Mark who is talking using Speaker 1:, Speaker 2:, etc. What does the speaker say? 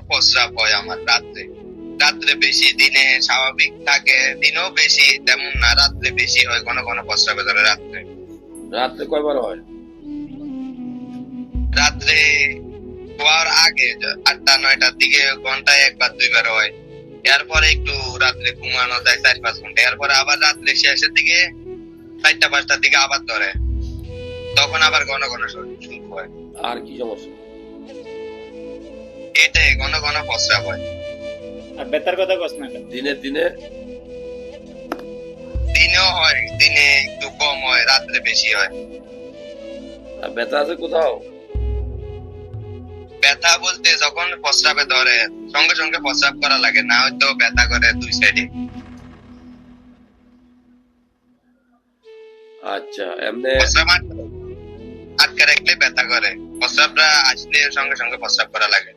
Speaker 1: প্রস্রাব হয় আমার রাত্রে। রাত্রে বেশি দিনে স্বাভাবিক থাকে দিনেও বেশি তেমন না রাত্রে বেশি হয় ঘন ঘন প্রস্রাবে ধরে রাত্রে।
Speaker 2: রাত্রে কয়বার হয়?
Speaker 1: রাত্রে হওয়ার আগে আটটা নয়টার দিকে ঘন্টায় একবার দুইবার হয়। এরপরে একটু রাত্রে ঘুমানো যায় চার পাঁচ ঘণ্টা। এরপরে আবার রাত্রে শেষের দিকে চারটা পাঁচটার দিকে আবার ধরে। তখন আবার ঘন ঘন শুরু হয়।
Speaker 2: আর কি সমস্যা?
Speaker 1: এটাই ঘন ঘন প্রস্রাব হয়।
Speaker 3: আর বেতার কথা কস না
Speaker 2: দিনে দিনে?
Speaker 1: দিনেও হয় দিনে একটু কম হয় রাত্রে বেশি হয়।
Speaker 2: আর ব্যথা আছে কোথাও?
Speaker 1: ব্যথা বলতে যখন প্রস্রাবে ধরে সঙ্গে সঙ্গে প্রস্রাব করা লাগে না হয়তো ব্যথা করে দুই সাইডে
Speaker 2: আচ্ছা এমনি
Speaker 1: প্রস্রাব আটকে রাখলে ব্যথা করে। প্রস্রাবটা আসলে সঙ্গে সঙ্গে প্রস্রাব করা লাগে।